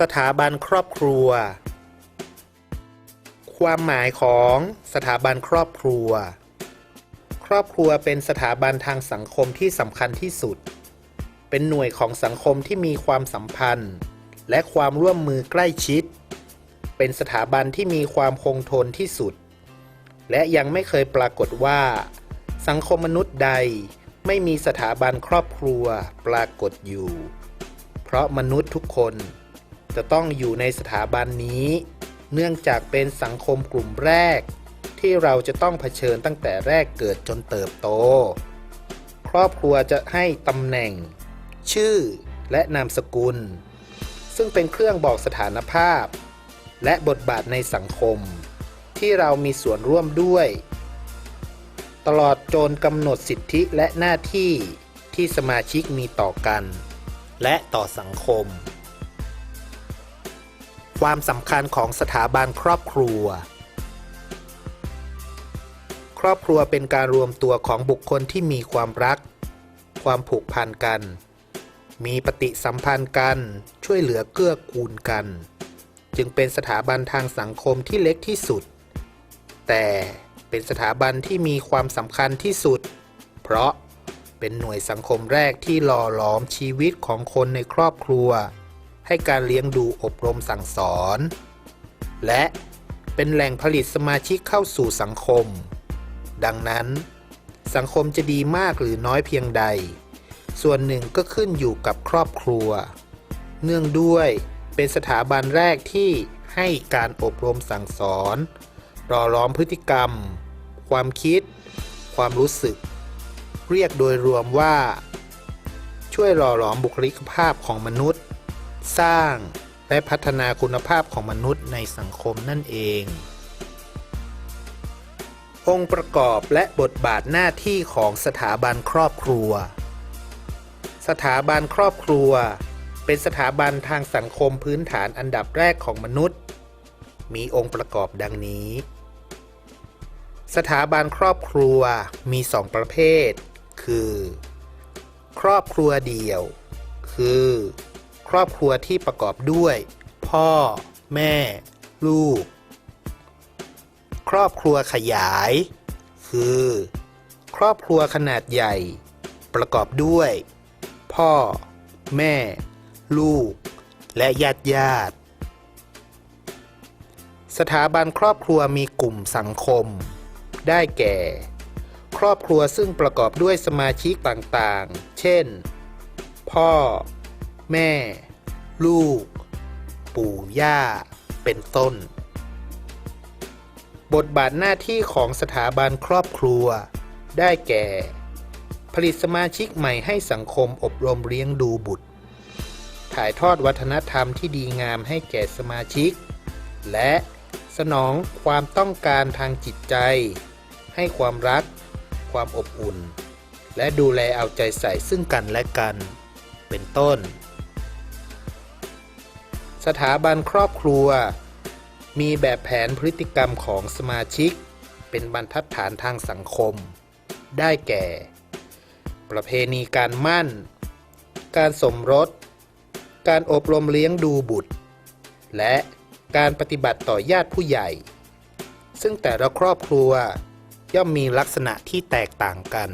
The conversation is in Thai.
สถาบันครอบครัว ความหมายของสถาบันครอบครัว ครอบครัวเป็นสถาบันทางสังคมที่สำคัญที่สุด เป็นหน่วยของสังคมที่มีความสัมพันธ์ และความร่วมมือใกล้ชิด เป็นสถาบันที่มีความคงทนที่สุด และยังไม่เคยปรากฏว่า สังคมมนุษย์ใดไม่มีสถาบันครอบครัวปรากฏอยู่ เพราะมนุษย์ทุกคน จะต้องอยู่ในสถาบันนี้ เนื่องจากเป็นสังคมกลุ่มแรก ที่เราจะต้องเผชิญตั้งแต่แรกเกิดจนเติบโต ครอบครัวจะให้ตำแหน่ง ชื่อและนามสกุล ซึ่งเป็นเครื่องบอกสถานภาพ และบทบาทในสังคม ที่เรามีส่วนร่วมด้วย ตลอดจนกำหนดสิทธิและหน้าที่ที่สมาชิกมีต่อกัน และต่อสังคม ความสำคัญของสถาบันครอบครัว ครอบครัวเป็นการรวมตัวของบุคคลที่มีความรัก ความผูกพันกัน มีปฏิสัมพันธ์กัน ช่วยเหลือเกื้อกูลกัน จึงเป็นสถาบันทางสังคมที่เล็กที่สุด แต่เป็นสถาบันที่มีความสำคัญที่สุด เพราะเป็นหน่วยสังคมแรกที่หล่อหลอมชีวิตของคนในครอบครัว ให้การเลี้ยงดูอบรมสั่งสอน และเป็นแหล่งผลิตสมาชิกเข้าสู่สังคม ดังนั้น สังคมจะดีมากหรือน้อยเพียงใด ส่วนหนึ่งก็ขึ้นอยู่กับครอบครัว เนื่องด้วยเป็นสถาบันแรกที่ให้การอบรมสั่งสอนหล่อล้อมพฤติกรรม ความคิด ความรู้สึก เรียกโดยรวมว่า ช่วยหล่อหลอมบุคลิกภาพของมนุษย์ สร้าง และพัฒนาคุณภาพของมนุษย์ในสังคมนั่นเอง องค์ประกอบและบทบาทหน้าที่ของสถาบันครอบครัว สถาบันครอบครัว เป็นสถาบันทางสังคมพื้นฐานอันดับแรกของมนุษย์ มีองค์ประกอบดังนี้ สถาบันครอบครัวมีสองประเภท คือ ครอบครัวเดี่ยว คือ ครอบครัวที่ประกอบด้วย พ่อ แม่ ลูก ครอบครัวขยาย คือ ครอบครัวขนาดใหญ่ ประกอบด้วย พ่อ แม่ ลูก และญาติญาติ สถาบันครอบครัวมีกลุ่มสังคม ได้แก่ ครอบครัวซึ่งประกอบด้วยสมาชิกต่างๆ เช่น พ่อ แม่ ลูก ปู่ย่า เป็นต้น บทบาทหน้าที่ของสถาบันครอบครัว ได้แก่ ผลิตสมาชิกใหม่ให้สังคมอบรมเลี้ยงดูบุตร ถ่ายทอดวัฒนธรรมที่ดีงามให้แก่สมาชิก และสนองความต้องการทางจิตใจ ให้ความรัก ความอบอุ่น และดูแลเอาใจใส่ซึ่งกันและกัน เป็นต้น สถาบันครอบครัว มีแบบแผนพฤติกรรมของสมาชิก เป็นบรรทัดฐานทางสังคม ได้แก่ ประเพณีการมั่น การสมรส การอบรมเลี้ยงดูบุตร และการปฏิบัติต่อญาติผู้ใหญ่ ซึ่งแต่ละครอบครัวย่อมมีลักษณะที่แตกต่างกัน